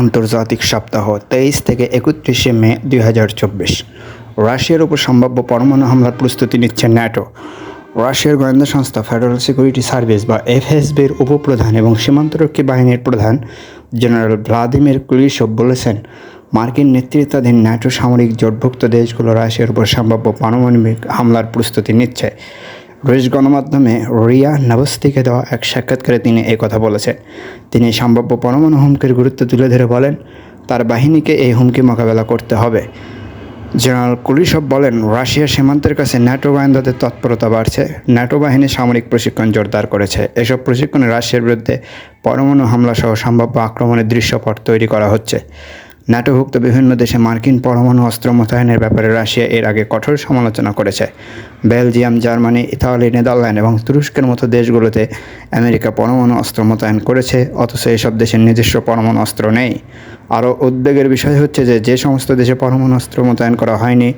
আন্তর্জাতিক সপ্তাহ তেইশ থেকে একত্রিশে মে দুই হাজার চব্বিশ। রাশিয়ার উপর সম্ভাব্য পরমাণু হামলার প্রস্তুতি নিচ্ছে ন্যাটো। রাশিয়ার গোয়েন্দা সংস্থা ফেডারেল সিকিউরিটি সার্ভিস বা এফএসবির উপপ্রধান এবং সীমান্তরক্ষী বাহিনীর প্রধান জেনারেল ভ্লাদিমির কুলিশভ বলেছেন, মার্কিন নেতৃত্বাধীন ন্যাটো সামরিক জোটভুক্ত দেশগুলো রাশিয়ার উপর সম্ভাব্য পারমাণবিক হামলার প্রস্তুতি নিচ্ছে। রুশ গণমাধ্যমে রিয়া নাবস্তিকে দেওয়া এক সাক্ষাৎকারে তিনি কথা বলেছেন। তিনি সম্ভাব্য পরমাণু হুমকির গুরুত্ব তুলে ধরে বলেন, তার বাহিনীকে এই হুমকি মোকাবেলা করতে হবে। জেনারেল কুলিশভ বলেন রাশিয়া সীমান্তের কাছে ন্যাটো গোয়েন্দাদের তৎপরতা বাড়ছে। ন্যাটো বাহিনী সামরিক প্রশিক্ষণ জোরদার করেছে। এসব প্রশিক্ষণে রাশিয়ার বিরুদ্ধে পরমাণু হামলা সহ সম্ভাব্য আক্রমণের দৃশ্যপট তৈরি করা হচ্ছে। ন্যাটোভুক্ত বিভিন্ন দেশে মার্কিন পরমাণু অস্ত্র মোতায়েনের ব্যাপারে রাশিয়া এর আগে কঠোর সমালোচনা করেছে। বেলজিয়াম, জার্মানি, ইতালি, নেদারল্যান্ড এবং তুরস্কের মতো দেশগুলোতে আমেরিকা পরমাণু অস্ত্র মোতায়েন করেছে, অথচ এসব দেশের নিজস্ব পরমাণু অস্ত্র নেই। আরও উদ্বেগের বিষয় হচ্ছে যে যে সমস্ত দেশে পরমাণু অস্ত্র মোতায়েন করা হয়নি,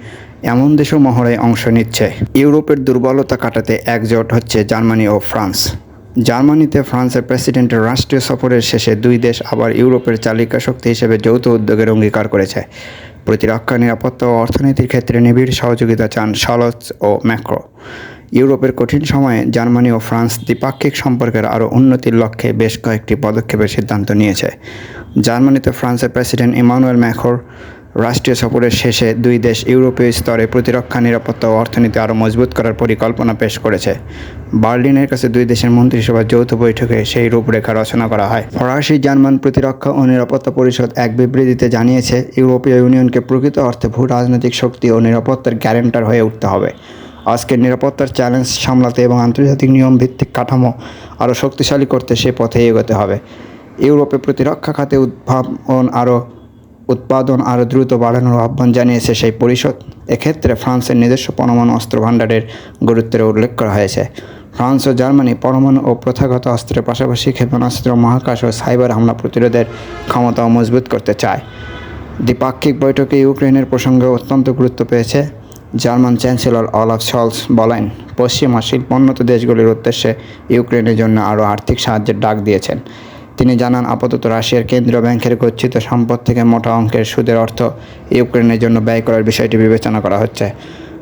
এমন দেশও মহড়ায় অংশ নিচ্ছে। ইউরোপের দুর্বলতা কাটাতে একজোট হচ্ছে জার্মানি ও ফ্রান্স। জার্মানিতে ফ্রান্সের প্রেসিডেন্টের রাষ্ট্রীয় সফরের শেষে দুই দেশ আবার ইউরোপের চালিকা শক্তি হিসেবে যৌথ উদ্যোগের অঙ্গীকার করেছে। প্রতিরক্ষা, নিরাপত্তা ও অর্থনীতির ক্ষেত্রে নিবিড় সহযোগিতা চান সলস ও ম্যাক্রো। ইউরোপের কঠিন সময়ে জার্মানি ও ফ্রান্স দ্বিপাক্ষিক সম্পর্কের আরও উন্নতির লক্ষ্যে বেশ কয়েকটি পদক্ষেপের সিদ্ধান্ত নিয়েছে। জার্মানিতে ফ্রান্সের প্রেসিডেন্ট ইমানুয়েল ম্যাখোর রাষ্ট্রীয় সফরের শেষে দুই দেশ ইউরোপীয় স্তরে প্রতিরক্ষা, নিরাপত্তা ও অর্থনীতি আরও মজবুত করার পরিকল্পনা পেশ করেছে। বার্লিনের কাছে দুই দেশের মন্ত্রিসভার যৌথ বৈঠকে সেই রূপরেখা রচনা করা হয়। ফরাসি জার্মান প্রতিরক্ষা ও নিরাপত্তা পরিষদ এক বিবৃতিতে জানিয়েছে, ইউরোপীয় ইউনিয়নকে প্রকৃত অর্থে ভূ রাজনৈতিক শক্তি ও নিরাপত্তার গ্যারেন্টার হয়ে উঠতে হবে। আজকের নিরাপত্তার চ্যালেঞ্জ সামলাতে এবং আন্তর্জাতিক নিয়ম ভিত্তিক কাঠামো আরও শক্তিশালী করতে সে পথে এগোতে হবে। ইউরোপে প্রতিরক্ষা খাতে উদ্ভাবন আরও উৎপাদন আরও দ্রুত বাড়ানোর আহ্বান জানিয়েছে সেই পরিষদ। এক্ষেত্রে ফ্রান্সের নিজস্ব পরমাণু অস্ত্র ভাণ্ডারের গুরুত্বের উল্লেখ করা হয়েছে। ফ্রান্স ও জার্মানি পরমাণু ও প্রথাগত অস্ত্রের পাশাপাশি ক্ষেপণাস্ত্র, মহাকাশ ও সাইবার হামলা প্রতিরোধের ক্ষমতাও মজবুত করতে চায়। দ্বিপাক্ষিক বৈঠকে ইউক্রেনের প্রসঙ্গে অত্যন্ত গুরুত্ব পেয়েছে। জার্মান চ্যান্সেলর অলাফ সলস বলেন, পশ্চিমা শিল্পোন্নত দেশগুলির উদ্দেশ্যে ইউক্রেনের জন্য আরও আর্থিক সাহায্যের ডাক দিয়েছেন। তিনি জানান, আপাতত রাশিয়ার কেন্দ্রীয় ব্যাংকের গচ্ছিত সম্পদ থেকে মোটা অঙ্কের সুদের অর্থ ইউক্রেনের জন্য ব্যয় করার বিষয়টি বিবেচনা করা হচ্ছে।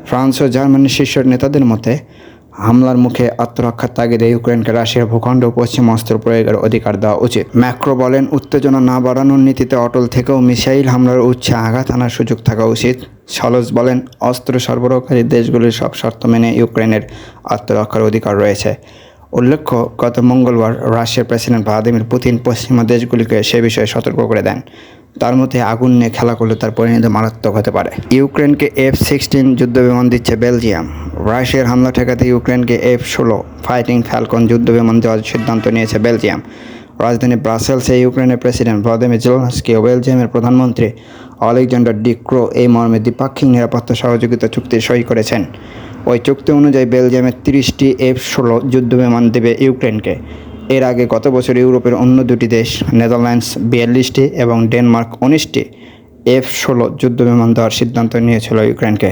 ফ্রান্স ও জার্মানির শীর্ষ নেতাদের মতে, হামলার মুখে আত্মরক্ষার তাগিদে ইউক্রেনকে রাশিয়ার ভূখণ্ড পশ্চিম অস্ত্র প্রয়োগের অধিকার দেওয়া উচিত। ম্যাক্রো বলেন, উত্তেজনা না বাড়ানোর নীতিতে অটল থেকেও মিসাইল হামলার উচ্ছে আঘাত আনার সুযোগ থাকা উচিত। সলজ বলেন, অস্ত্র সরবরাহকারী দেশগুলির সব শর্ত মেনে ইউক্রেনের আত্মরক্ষার অধিকার রয়েছে। উল্লেখ্য, গত মঙ্গলবার রাশিয়ার প্রেসিডেন্ট ভ্লাদিমির পুতিন পশ্চিমা দেশগুলিকে সে বিষয়ে সতর্ক করে দেন। তার মধ্যে আগুন নিয়ে খেলা করলে তার পরিণতি মারাত্মক হতে পারে। ইউক্রেনকে এফ সিক্সটিন যুদ্ধবিমান দিচ্ছে বেলজিয়াম। রাশিয়ার হামলা ঠেকাতে ইউক্রেনকে এফ ষোলো ফাইটিং ফ্যালকন যুদ্ধবিমান দেওয়ার সিদ্ধান্ত নিয়েছে বেলজিয়াম। রাজধানী ব্রাসেলসে ইউক্রেনের প্রেসিডেন্ট ভ্লাদিমির জেলনস্কি ও বেলজিয়ামের প্রধানমন্ত্রী অলেকজান্ডার ডিক্রো এই মর্মে দ্বিপাক্ষিক নিরাপত্তা সহযোগিতা চুক্তি সই করেছেন। ওই চুক্তি অনুযায়ী বেলজিয়ামের তিরিশটি এফ ষোলো যুদ্ধবিমান দেবে ইউক্রেনকে। এর আগে গত বছর ইউরোপের অন্য দুটি দেশ, নেদারল্যান্ডস বিয়াল্লিশটি এবং ডেনমার্ক উনিশটি এফ ষোলো যুদ্ধবিমান দেওয়ার সিদ্ধান্ত নিয়েছিল ইউক্রেনকে।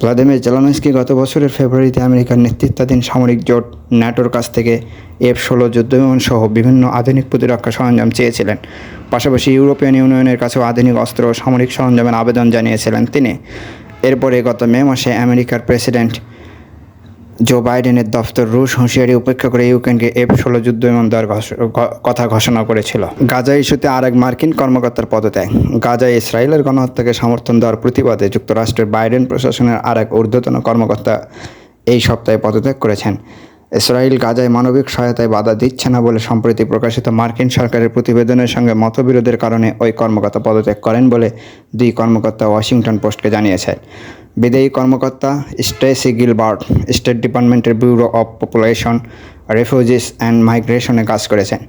ভ্লাদিমির জেলানস্কি গত বছরের ফেব্রুয়ারিতে আমেরিকার নেতৃত্বাধীন সামরিক জোট ন্যাটোর কাছ থেকে এফ ষোলো যুদ্ধবিমান সহ বিভিন্ন আধুনিক প্রতিরক্ষা সরঞ্জাম চেয়েছিলেন। পাশাপাশি ইউরোপিয়ান ইউনিয়নের কাছেও আধুনিক অস্ত্র ও সামরিক সরঞ্জামের আবেদন জানিয়েছিলেন তিনি। এরপরে গত মে মাসে আমেরিকার প্রেসিডেন্ট জো বাইডেনের দফতর রুশ হুঁশিয়ারি উপেক্ষা করে ইউক্রেনকে এফ ষোলো যুদ্ধ বিমান দেওয়ার কথা ঘোষণা করেছিল। গাজা ইস্যুতে আরেক মার্কিন কর্মকর্তার পদত্যাগ। গাজায় ইসরায়েলের গণহত্যাকে সমর্থন দেওয়ার প্রতিবাদে যুক্তরাষ্ট্রের বাইডেন প্রশাসনের আরেক ঊর্ধ্বতন কর্মকর্তা এই সপ্তাহে পদত্যাগ করেছেন। ইসরায়েল গাজায় মানবিক সহায়তায় বাধা দিচ্ছে না বলে সম্প্রতি প্রকাশিত মার্কিন সরকারের প্রতিবেদনের সঙ্গে মতবিরোধের কারণে ওই কর্মকর্তা পদত্যাগ করেন বলে দুই কর্মকর্তা ওয়াশিংটন পোস্টকে জানিয়েছেন বিদায়ী কর্মকর্তা স্টেসি গিলবার্ট, স্টেট ডিপার্টমেন্টের Bureau of Population, Refugees and মাইগ্রেশনে কাজ করেছেন।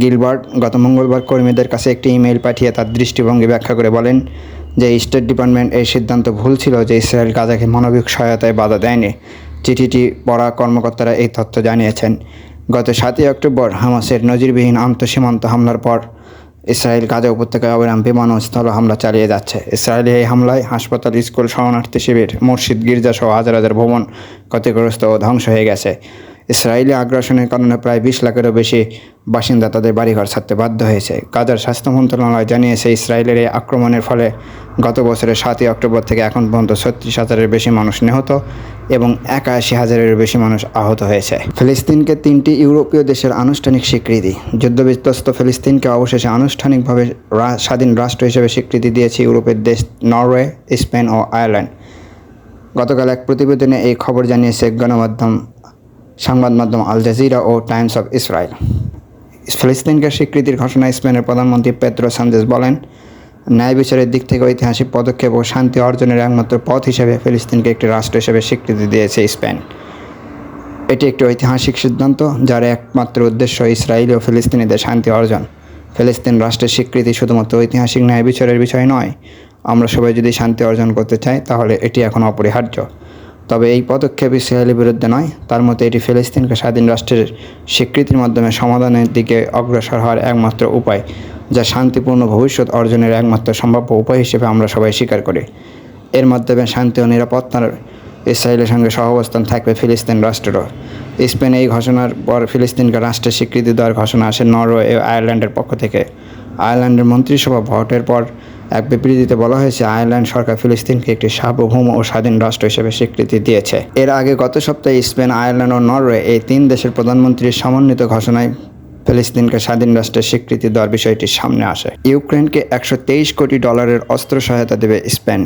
গিলবার্ট গত মঙ্গলবার কর্মীদের কাছে একটি ইমেল পাঠিয়ে তার দৃষ্টিভঙ্গি ব্যাখ্যা করে বলেন যে স্টেট ডিপার্টমেন্ট এই সিদ্ধান্ত ভুল ছিল যে ইসরায়েল গাজাকে মানবিক সহায়তায় বাধা দেয়নি। চিঠিটি পড়া কর্মকর্তারা এই তথ্য জানিয়েছেন। গত সাতই অক্টোবর হামাসের নজিরবিহীন আন্তঃসীমান্ত হামলার পর ইসরায়েল গাজা উপত্যকায় অবিরাম বিমান স্থল হামলা চালিয়ে যাচ্ছে। ইসরায়েলি এই হামলায় হাসপাতাল, স্কুল, শরণার্থী শিবির, মসজিদ, গির্জা সহ হাজার হাজার ভবন ক্ষতিগ্রস্ত ও ধ্বংস হয়ে গেছে। ইসরায়েলি আগ্রাসনের কারণে প্রায় বিশ লাখেরও বেশি বাসিন্দা তাদের বাড়িঘর ছাড়তে বাধ্য হয়েছে। গাজার স্বাস্থ্য মন্ত্রণালয় জানিয়েছে, ইসরায়েলের এই আক্রমণের ফলে গত বছরের সাতই অক্টোবর থেকে এখন পর্যন্ত ছত্রিশ হাজারের বেশি মানুষ নিহত এবং একাশি হাজারের বেশি মানুষ আহত হয়েছে। ফিলিস্তিনকে তিনটি ইউরোপীয় দেশের আনুষ্ঠানিক স্বীকৃতি, যুদ্ধবিধ্বস্ত ফিলিস্তিনকে অবশেষে আনুষ্ঠানিকভাবে স্বাধীন রাষ্ট্র হিসেবে স্বীকৃতি দিয়েছে ইউরোপের দেশ নরওয়ে, স্পেন ও আয়ারল্যান্ড। গতকাল এক প্রতিবেদনে এই খবর জানিয়েছে, গণমাধ্যম সংবাদ মাধ্যম আল জাজিরা ও টাইমস অফ ইসরায়েল। ফিলিস্তিনকে স্বীকৃতির ঘোষণায় স্পেনের প্রধানমন্ত্রী পেদ্রো সানজেস বলেন, ন্যায় বিচারের দিক থেকে ঐতিহাসিক পদক্ষেপ ও শান্তি অর্জনের একমাত্র পথ হিসেবে ফিলিস্তিনকে একটি রাষ্ট্র হিসেবে স্বীকৃতি দিয়েছে স্পেন। এটি একটি ঐতিহাসিক সিদ্ধান্ত, যার একমাত্র উদ্দেশ্য ইসরায়েল ও ফিলিস্তিনিদের শান্তি অর্জন। ফিলিস্তিন রাষ্ট্রের স্বীকৃতি শুধুমাত্র ঐতিহাসিক ন্যায় বিচারের বিষয় নয়। আমরা সবাই যদি শান্তি অর্জন করতে চাই, তাহলে এটি এখন অপরিহার্য। তবে এই পদক্ষেপ ইসরায়েলের বিরুদ্ধে নয়, তার মতে এটি ফিলিস্তিনকে স্বাধীন রাষ্ট্রের স্বীকৃতির মাধ্যমে সমাধানের দিকে অগ্রসর হওয়ার একমাত্র উপায়, যা শান্তিপূর্ণ ভবিষ্যৎ অর্জনের একমাত্র সম্ভাব্য উপায় হিসেবে আমরা সবাই স্বীকার করি। এর মাধ্যমে শান্তি ও নিরাপত্তার ইসরায়েলের সঙ্গে সহাবস্থান থাকবে ফিলিস্তিন রাষ্ট্রেরও। স্পেন এই ঘোষণার পর ফিলিস্তিনকে রাষ্ট্রের স্বীকৃতি দেওয়ার ঘোষণা আসে নরওয়ে ও আয়ারল্যান্ডের পক্ষ থেকে। আয়ারল্যান্ডের মন্ত্রিসভা ভোটের পর এক বিবৃতিতে বলা হয়েছে, আয়ারল্যান্ড সরকার ফিলিস্তিনকে একটি সার্বভৌম ও স্বাধীন রাষ্ট্র হিসেবে স্বীকৃতি দিয়েছে। এর আগে গত সপ্তাহে স্পেন, আয়ারল্যান্ড ও নরওয়ে এই তিন দেশের প্রধানমন্ত্রীর সমন্বিত ঘোষণায় ফিলিস্তিনকে স্বাধীন রাষ্ট্রের স্বীকৃতি দেওয়ার বিষয়টি সামনে আসে। ইউক্রেনকে একশো তেইশ কোটি ডলারের অস্ত্র সহায়তা দেবে স্পেন।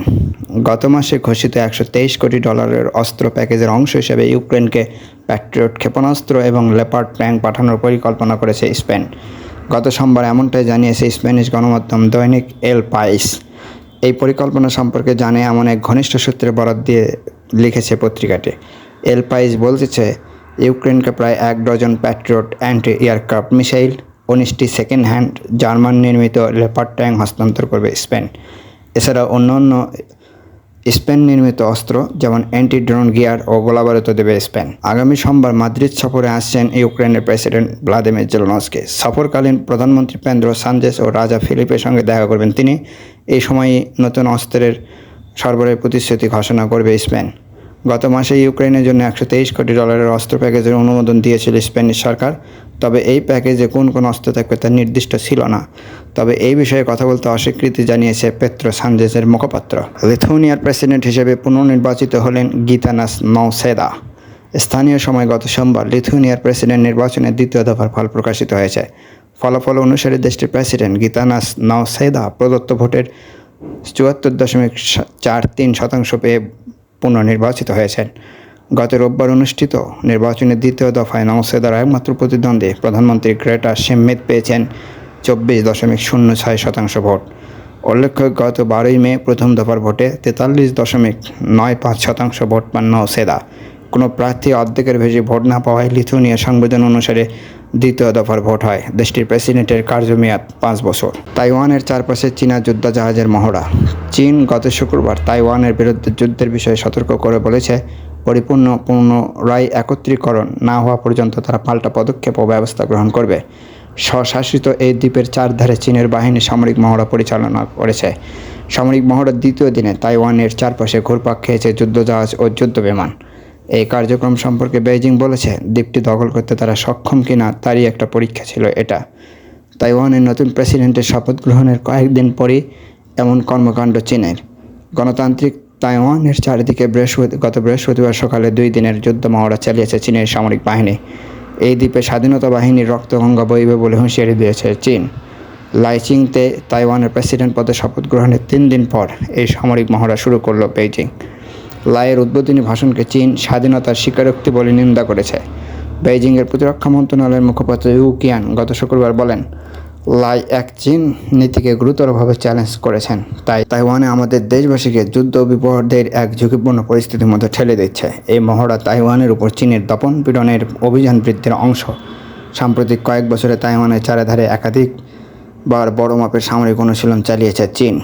গত মাসে ঘোষিত একশো তেইশ কোটি ডলারের অস্ত্র প্যাকেজের অংশ হিসেবে ইউক্রেনকে প্যাট্রিয়ট ক্ষেপণাস্ত্র এবং লেপার্ড ট্যাঙ্ক পাঠানোর পরিকল্পনা করেছে স্পেন। গত সোমবার এমনটাই জানিয়েছে স্প্যানিশ গণমাধ্যম দৈনিক এল পাইস। এই পরিকল্পনা সম্পর্কে জানে এমন এক ঘনিষ্ঠ সূত্রে বরাত দিয়ে লিখেছে পত্রিকাটি। এল পাইস বলতেছে, ইউক্রেনকে প্রায় এক dozen Patriot anti aircraft missile, উনিশটি সেকেন্ড হ্যান্ড জার্মান নির্মিত লেপার ট্যাঙ্ক হস্তান্তর করবে স্পেন। এছাড়া অন্যান্য স্পেন নির্মিত অস্ত্র, যেমন অ্যান্টি ড্রোন গিয়ার ও গোলাবারুদ দেবে স্পেন। আগামী সোমবার মাদ্রিদ সফরে আসছেন ইউক্রেনের প্রেসিডেন্ট ভ্লাদিমির জেলনস্কে। সফরকালীন প্রধানমন্ত্রী পেন্দ্র সানজেস ও রাজা ফিলিপের সঙ্গে দেখা করবেন তিনি। এই সময় নতুন অস্ত্রের সরবরাহের প্রতিশ্রুতি ঘোষণা করবে স্পেন। গত মাসে ইউক্রেনের জন্য একশো তেইশ কোটি ডলারের অস্ত্র প্যাকেজের অনুমোদন দিয়েছিল স্প্যানিশ সরকার। তবে এই প্যাকেজে কোন কোন অস্ত্র থাকবে তা নির্দিষ্ট ছিল না। তবে এই বিষয়ে কথা বলতে অস্বীকৃতি জানিয়েছে পেত্রো সানজেসের মুখপাত্র। লিথুনিয়ার প্রেসিডেন্ট হিসেবে পুনর্নির্বাচিত হলেন গীতানাস নৌসেদা স্থানীয় সময় গত সোমবার লিথুনিয়ার প্রেসিডেন্ট নির্বাচনের দ্বিতীয় দফার ফল প্রকাশিত হয়েছে। ফলাফল অনুসারে দেশটির প্রেসিডেন্ট গীতানাস নৌসেদা প্রদত্ত ভোটের চুয়াত্তর দশমিক চার তিন শতাংশ পেয়ে পুনর্নির্বাচিত হয়েছেন। গত রোববার অনুষ্ঠিত নির্বাচনের দ্বিতীয় দফায় নওসেদার একমাত্র প্রতিদ্বন্দ্বী প্রধানমন্ত্রী গ্রেটা শেমিত পেয়েছেন চব্বিশ দশমিক শূন্য ছয় শতাংশ ভোট। উল্লেখ্য, গত বারোই মে প্রথম দফার ভোটে তেতাল্লিশ দশমিক নয় পাঁচ শতাংশ ভোট পান নওসেদা। কোনো প্রার্থী অর্ধেকের বেশি ভোট না পাওয়ায় লিথুনিয়া সংবিধান অনুসারে দ্বিতীয় দফার ভোট হয়। দেশটির প্রেসিডেন্টের কার্যমেয়াদ পাঁচ বছর। তাইওয়ানের চারপাশে চীনা যুদ্ধজাহাজের মহড়া। চীন গত শুক্রবার তাইওয়ানের বিরুদ্ধে যুদ্ধের বিষয়ে সতর্ক করে বলেছে, পরিপূর্ণ পুনরায় একত্রীকরণ না হওয়া পর্যন্ত তারা পাল্টা পদক্ষেপ ও ব্যবস্থা গ্রহণ করবে। স্বশাসিত এই দ্বীপের চারধারে চীনের বাহিনী সামরিক মহড়া পরিচালনা করেছে। সামরিক মহড়ার দ্বিতীয় দিনে তাইওয়ানের চারপাশে ঘুরপাক খেয়েছে যুদ্ধজাহাজ ও যুদ্ধ বিমান এই কার্যক্রম সম্পর্কে বেইজিং বলেছে, দ্বীপটি দখল করতে তারা সক্ষম কিনা তারই একটা পরীক্ষা ছিল এটা। তাইওয়ানের নতুন প্রেসিডেন্টের শপথ গ্রহণের কয়েকদিন পরই এমন কর্মকাণ্ড চীনের। গণতান্ত্রিক তাইওয়ানের চারিদিকে বৃহস্পতি, গত বৃহস্পতিবার সকালে দুই দিনের যুদ্ধ মহড়া চালিয়েছে চীনের সামরিক বাহিনী। এই দ্বীপে স্বাধীনতা বাহিনীর রক্তগঙ্গা বইবে বলে হুঁশিয়ারি দিয়েছে চীন। লাইচিংতে তাইওয়ানের প্রেসিডেন্ট পদে শপথ গ্রহণের তিন দিন পর এই সামরিক মহড়া শুরু করল বেইজিং। লায়ের উদ্বোধনী ভাষণকে চীন স্বাধীনতার স্বীকারোক্তি বলে নিন্দা করেছে। বেইজিংয়ের প্রতিরক্ষা মন্ত্রণালয়ের মুখপাত্র ইউ কিয়ান গত শুক্রবার বলেন, লাই এক চীন নীতিকে গুরুতরভাবে চ্যালেঞ্জ করেছেন। তাই তাইওয়ানে আমাদের দেশবাসীকে যুদ্ধ বিপদের এক ঝুঁকিপূর্ণ পরিস্থিতির মধ্যে ঠেলে দিচ্ছে। এই মহড়া তাইওয়ানের উপর চীনের দপন পীড়নের অভিযান বৃদ্ধির অংশ। সাম্প্রতিক কয়েক বছরে তাইওয়ানের চারিধারে একাধিক বার বড় মাপের সামরিক অনুশীলন চালিয়েছে চীন।